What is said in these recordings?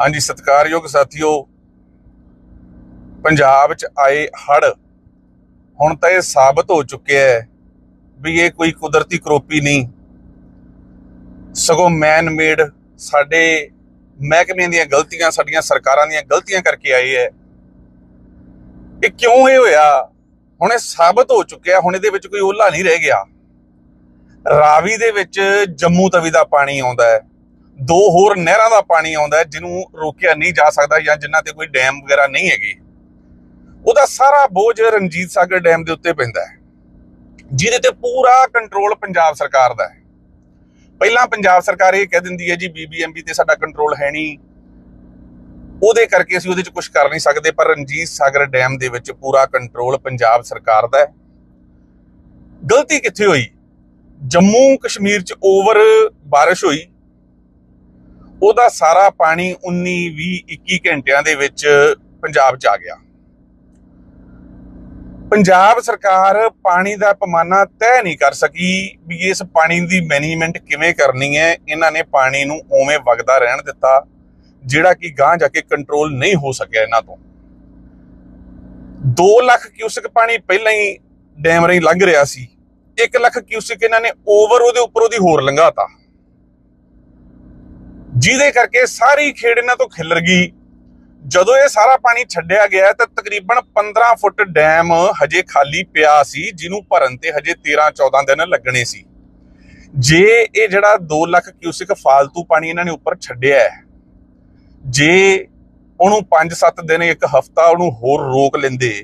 ਹਾਂਜੀ, ਸਤਿਕਾਰਯੋਗ ਸਾਥੀਓ, ਪੰਜਾਬ 'ਚ ਆਏ ਹੜ ਹੁਣ ਤਾਂ ਇਹ ਸਾਬਤ ਹੋ ਚੁੱਕਿਆ ਹੈ ਵੀ ਇਹ ਕੋਈ ਕੁਦਰਤੀ ਕਰੋਪੀ ਨਹੀਂ। ਸਗੋਂ ਮੈਨ ਮੇਡ ਸਾਡੇ ਮਹਿਕਮੇ ਦੀਆਂ ਗਲਤੀਆਂ, ਸਾਡੀਆਂ ਸਰਕਾਰਾਂ ਦੀਆਂ ਗਲਤੀਆਂ ਕਰਕੇ ਆਏ ਹੈ ਇਹ ਕਿਉਂ ਇਹ ਹੋਇਆ? ਹੁਣ ਇਹ ਸਾਬਤ ਹੋ ਚੁੱਕਿਆ, ਹੁਣ ਇਹਦੇ ਵਿੱਚ ਕੋਈ ਓਲਾ ਨਹੀਂ ਰਹਿ ਗਿਆ। ਰਾਵੀ ਦੇ ਵਿੱਚ ਜੰਮੂ ਤਵੀ ਦਾ ਪਾਣੀ ਆਉਂਦਾ ਹੈ ਦੋ ਹੋਰ ਨਹਿਰਾਂ ਦਾ ਪਾਣੀ ਆਉਂਦਾ ਹੈ ਜਿਹਨੂੰ ਰੋਕਿਆ ਨਹੀਂ ਜਾ ਸਕਦਾ ਜਾਂ ਜਿਨ੍ਹਾਂ ਤੇ ਕੋਈ ਡੈਮ ਵਗੈਰਾ ਨਹੀਂ ਹੈਗੇ। ਉਹਦਾ ਸਾਰਾ ਬੋਝ ਰਣਜੀਤ ਸਾਗਰ ਡੈਮ ਦੇ ਉੱਤੇ ਪੈਂਦਾ ਹੈ। ਜਿਹਦੇ ਤੇ ਪੂਰਾ ਕੰਟਰੋਲ ਪੰਜਾਬ ਸਰਕਾਰ ਦਾ ਹੈ। ਪਹਿਲਾਂ ਪੰਜਾਬ ਸਰਕਾਰ ਇਹ ਕਹਿ ਦਿੰਦੀ ਹੈ ਜੀ ਬੀਬੀਐਮਬੀ ਤੇ ਸਾਡਾ ਕੰਟਰੋਲ ਹੈ ਨਹੀਂ। ਉਹਦੇ ਕਰਕੇ ਅਸੀਂ ਉਹਦੇ 'ਚ ਕੁਝ ਕਰ ਨਹੀਂ ਸਕਦੇ, ਪਰ ਰਣਜੀਤ ਸਾਗਰ ਡੈਮ ਦੇ ਵਿੱਚ ਪੂਰਾ ਕੰਟਰੋਲ ਪੰਜਾਬ ਸਰਕਾਰ ਦਾ ਹੈ। ਗਲਤੀ ਕਿੱਥੇ ਹੋਈ? ਜੰਮੂ ਕਸ਼ਮੀਰ 'ਚ ਓਵਰ ਬਾਰਿਸ਼ ਹੋਈ। ਉਹਦਾ ਸਾਰਾ ਪਾਣੀ 19 20 21 ਘੰਟਿਆਂ ਦੇ ਵਿੱਚ ਪੰਜਾਬ 'ਚ ਆ ਗਿਆ। ਪੰਜਾਬ ਸਰਕਾਰ ਪਾਣੀ ਦਾ ਪਮਾਨਾ ਤੈਅ ਨਹੀਂ ਕਰ ਸਕੀ ਵੀ ਇਸ ਪਾਣੀ ਦੀ ਮੈਨੇਜਮੈਂਟ ਕਿਵੇਂ ਕਰਨੀ ਹੈ। ਇਹਨਾਂ ਨੇ ਪਾਣੀ ਨੂੰ ਉਵੇਂ ਵਗਦਾ ਰਹਿਣ ਦਿੱਤਾ, ਜਿਹੜਾ ਕਿ ਗਾਂ ਜਾ ਕੇ ਕੰਟਰੋਲ ਨਹੀਂ ਹੋ ਸਕਿਆ ਇਹਨਾਂ ਤੋਂ। 2 ਲੱਖ ਕਿਊਸਿਕ ਪਾਣੀ ਪਹਿਲਾਂ ਹੀ ਡੈਮ ਰਾਹੀਂ ਲੰਘ ਰਿਹਾ ਸੀ। 1 ਲੱਖ ਕਿਊਸਿਕ ਇਹਨਾਂ ਨੇ ਓਵਰ ਉਹਦੇ ਉੱਪਰ ਉਹਦੀ ਹੋਰ ਲੰਘਾਤਾ। ਜਿਹਦੇ ਕਰਕੇ ਸਾਰੀ ਖੇਡ ਇਹਨਾਂ ਤੋਂ ਖਿਲਰ ਗਈ। ਜਦੋਂ ਇਹ ਸਾਰਾ ਪਾਣੀ ਛੱਡਿਆ ਗਿਆ ਤਾਂ ਤਕਰੀਬਨ 15 ਫੁੱਟ ਡੈਮ ਹਜੇ ਖਾਲੀ ਪਿਆ ਸੀ, ਜਿਹਨੂੰ ਭਰਨ ਤੇ ਹਜੇ 13 14 ਦਿਨ ਲੱਗਣੇ ਸੀ। ਜੇ ਇਹ ਜਿਹੜਾ 2 ਲੱਖ ਕਿਊਸਿਕ ਫਾਲਤੂ ਪਾਣੀ ਇਹਨਾਂ ਨੇ ਉੱਪਰ ਛੱਡਿਆ ਹੈ, ਜੇ ਉਹਨੂੰ 5-7 ਦਿਨ, ਇੱਕ ਹਫਤਾ ਉਹਨੂੰ ਹੋਰ ਰੋਕ ਲੈਂਦੇ,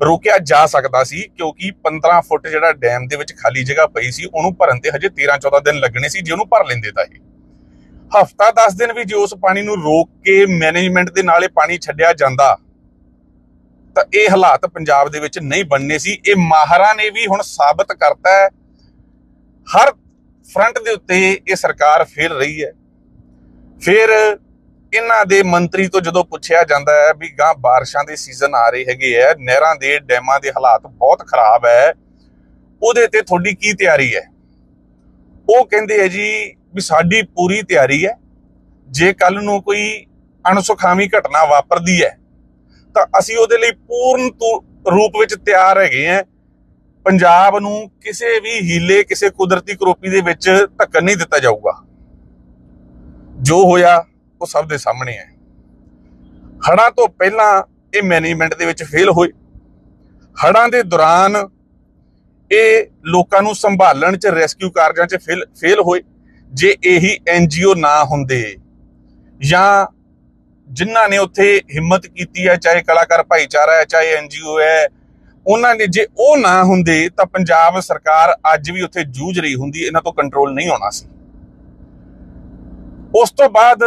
ਰੋਕਿਆ ਜਾ ਸਕਦਾ ਸੀ, ਕਿਉਂਕਿ 15 ਫੁੱਟ ਜਿਹੜਾ ਡੈਮ ਦੇ ਵਿੱਚ ਖਾਲੀ ਜਗ੍ਹਾ ਪਈ ਸੀ, ਉਹਨੂੰ ਭਰਨ ਤੇ ਹਜੇ 13-14 ਦਿਨ ਲੱਗਣੇ ਸੀ, ਜੇ ਉਹਨੂੰ ਭਰ ਲੈਂਦੇ ਤਾਂ ਇਹ। ਹਫਤਾ 10 ਦਿਨ ਵੀ ਜੇ ਉਸ ਪਾਣੀ ਨੂੰ ਰੋਕ ਕੇ ਮੈਨੇਜਮੈਂਟ ਦੇ ਨਾਲ ਇਹ ਪਾਣੀ ਛੱਡਿਆ ਜਾਂਦਾ, ਤਾਂ ਇਹ ਹਾਲਾਤ ਪੰਜਾਬ ਦੇ ਵਿੱਚ ਨਹੀਂ ਬਣਨੇ ਸੀ। ਇਹ ਮਾਹਰਾਂ ਨੇ ਵੀ ਹੁਣ ਸਾਬਤ ਕਰਤਾ ਹੈ। ਹਰ ਫਰੰਟ ਦੇ ਉੱਤੇ ਇਹ ਸਰਕਾਰ ਫੇਲ ਰਹੀ ਹੈ। ਫਿਰ ਇਹਨਾਂ ਦੇ ਮੰਤਰੀ ਤੋਂ ਜਦੋਂ ਪੁੱਛਿਆ ਜਾਂਦਾ ਹੈ ਵੀ ਗਾਂ ਬਾਰਿਸ਼ਾਂ ਦੇ ਸੀਜ਼ਨ ਆ ਰਹੇ ਹੈਗੇ ਆ, ਨਹਿਰਾਂ ਦੇ, ਡੈਮਾਂ ਦੇ ਹਾਲਾਤ ਬਹੁਤ ਖਰਾਬ ਹੈ। ਉਹਦੇ ਤੇ ਤੁਹਾਡੀ ਕੀ ਤਿਆਰੀ ਹੈ? ਉਹ ਕਹਿੰਦੇ ਆ ਜੀ ਵੀ ਸਾਡੀ ਪੂਰੀ ਤਿਆਰੀ ਹੈ। ਜੇ ਕੱਲ ਨੂੰ ਕੋਈ ਅਣਸੁਖਾਵੀ ਘਟਨਾ ਵਾਪਰਦੀ ਹੈ, ਤਾਂ ਅਸੀਂ ਉਹਦੇ ਲਈ ਪੂਰਨ ਰੂਪ ਵਿੱਚ ਤਿਆਰ ਹੈਗੇ ਆ ਪੰਜਾਬ ਨੂੰ ਕਿਸੇ ਵੀ ਹੀਲੇ, ਕਿਸੇ ਕੁਦਰਤੀ ਕਰੋਪੀ ਦੇ ਵਿੱਚ ਧੱਕਣ ਨਹੀਂ ਦਿੱਤਾ ਜਾਊਗਾ। ਜੋ ਹੋਇਆ, ਉਹ ਸਭ ਦੇ ਸਾਹਮਣੇ ਹੈ। ਹੜਾਂ ਤੋਂ ਪਹਿਲਾਂ ਇਹ ਮੈਨੇਜਮੈਂਟ ਦੇ ਵਿੱਚ ਫੇਲ ਹੋਏ। ਹੜਾਂ ਦੇ ਦੌਰਾਨ ਇਹ ਲੋਕਾਂ ਨੂੰ ਸੰਭਾਲਣ ਚ ਰੈਸਕਿਊ ਕਾਰਜਾਂ ਚ ਫੇਲ ਫੇਲ ਹੋਏ। ਜੇ ਇਹੀ ਐਨਜੀਓ ਨਾ ਹੁੰਦੇ ਜਾਂ ਜਿਨ੍ਹਾਂ ਨੇ ਉੱਥੇ ਹਿੰਮਤ ਕੀਤੀ ਹੈ, ਚਾਹੇ ਕਲਾਕਾਰ ਭਾਈਚਾਰਾ ਹੈ, ਚਾਹੇ ਐਨਜੀਓ ਹੈ, ਉਹਨਾਂ ਨੇ ਜੇ ਉਹ ਨਾ ਹੁੰਦੇ ਤਾਂ ਪੰਜਾਬ ਸਰਕਾਰ ਅੱਜ ਵੀ ਉੱਥੇ ਜੂਝ ਰਹੀ ਹੁੰਦੀ, ਇਹਨਾਂ ਤੋਂ ਕੰਟਰੋਲ ਨਹੀਂ ਹੋਣਾ ਸੀ। ਉਸ ਤੋਂ ਬਾਅਦ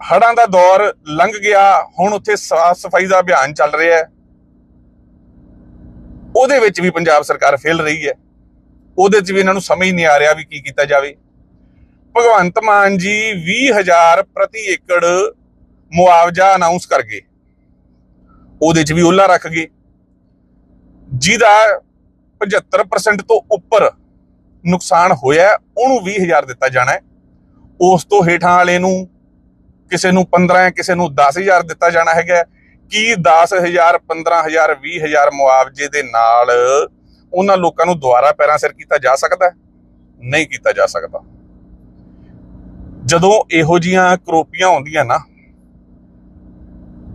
ਹੜਾਂ ਦਾ ਦੌਰ ਲੰਘ ਗਿਆ, ਹੁਣ ਉੱਥੇ ਸਾਫ਼ ਸਫ਼ਾਈ ਦਾ ਅਭਿਆਨ ਚੱਲ ਰਿਹਾ ਹੈ। ਉਹਦੇ ਵਿੱਚ ਵੀ ਪੰਜਾਬ ਸਰਕਾਰ ਫੇਲ ਰਹੀ ਹੈ। ਉਹਦੇ 'ਚ ਵੀ ਇਹਨਾਂ ਨੂੰ ਸਮਝ ਨਹੀਂ ਆ ਰਿਹਾ ਵੀ ਕੀ ਕੀਤਾ ਜਾਵੇ। ਭਗਵੰਤ ਮਾਨ ਜੀ 20000 ਪ੍ਰਤੀ ਏਕੜ ਮੁਆਵਜ਼ਾ ਅਨਾਉਂਸ ਕਰ ਗਏ। ਉਹਦੇ 'ਚ ਵੀ ਓਲਾ ਰੱਖ ਗਏ। ਜਿਹਦਾ 75% ਤੋਂ ਉੱਪਰ ਨੁਕਸਾਨ ਹੋਇਆ ਹੈ, ਉਹਨੂੰ 20000 ਦਿੱਤਾ ਜਾਣਾ ਹੈ। ਉਸ ਤੋਂ ਹੇਠਾਂ ਵਾਲੇ ਨੂੰ ਕਿਸੇ ਨੂੰ 15 ਕਿਸੇ ਨੂੰ 10000 ਦਿੱਤਾ ਜਾਣਾ ਹੈਗਾ ਹੈ। ਕੀ 10000 15000 20000 ਮੁਆਵਜ਼ੇ ਦੇ ਨਾਲ ਉਹਨਾਂ ਲੋਕਾਂ ਨੂੰ ਦੁਬਾਰਾ ਪੈਰਾਂ ਸਿਰ ਕੀਤਾ ਜਾ ਸਕਦਾ ਨਹੀਂ ਕੀਤਾ ਜਾ ਸਕਦਾ। ਜਦੋਂ ਇਹੋ ਜੀਆਂ ਕਰੋਪੀਆਂ ਹੁੰਦੀਆਂ ਨਾ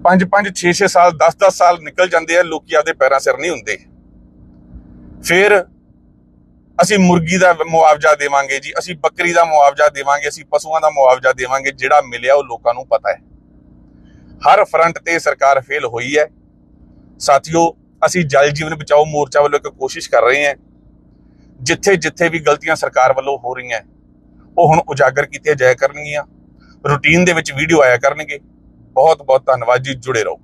5-5 6-6 ਸਾਲ 10-10 ਸਾਲ ਨਿਕਲ ਜਾਂਦੇ ਆ, ਲੋਕੀ ਆਪਦੇ ਪੈਰਾਂ ਸਿਰ ਨਹੀਂ ਹੁੰਦੇ। ਫਿਰ ਅਸੀਂ ਮੁਰਗੀ ਦਾ ਮੁਆਵਜ਼ਾ ਦੇਵਾਂਗੇ ਜੀ, ਅਸੀਂ ਬੱਕਰੀ ਦਾ ਮੁਆਵਜ਼ਾ ਦੇਵਾਂਗੇ, ਅਸੀਂ ਪਸ਼ੂਆਂ ਦਾ ਮੁਆਵਜ਼ਾ ਦੇਵਾਂਗੇ, ਜਿਹੜਾ ਮਿਲਿਆ ਉਹ ਲੋਕਾਂ ਨੂੰ ਪਤਾ ਹੈ। ਹਰ ਫਰੰਟ ਤੇ ਸਰਕਾਰ ਫੇਲ ਹੋਈ ਹੈ। ਸਾਥੀਓ ਅਸੀਂ ਜਲ ਜੀਵਨ ਬਚਾਓ ਮੋਰਚਾ ਵੱਲੋਂ ਇੱਕ ਕੋਸ਼ਿਸ਼ ਕਰ ਰਹੇ ਹਾਂ। ਜਿੱਥੇ ਜਿੱਥੇ ਵੀ ਗਲਤੀਆਂ ਸਰਕਾਰ ਵੱਲੋਂ ਹੋ ਰਹੀਆਂ, ਉਹ ਹੁਣ ਉਜਾਗਰ ਕੀਤੀਆਂ ਜਾਇਆ ਕਰਨਗੀਆਂ। ਰੂਟੀਨ ਦੇ ਵਿੱਚ ਵੀਡੀਓ ਆਇਆ ਕਰਨਗੇ। ਬਹੁਤ ਬਹੁਤ ਧੰਨਵਾਦ ਜੀ, ਜੁੜੇ ਰਹੋ।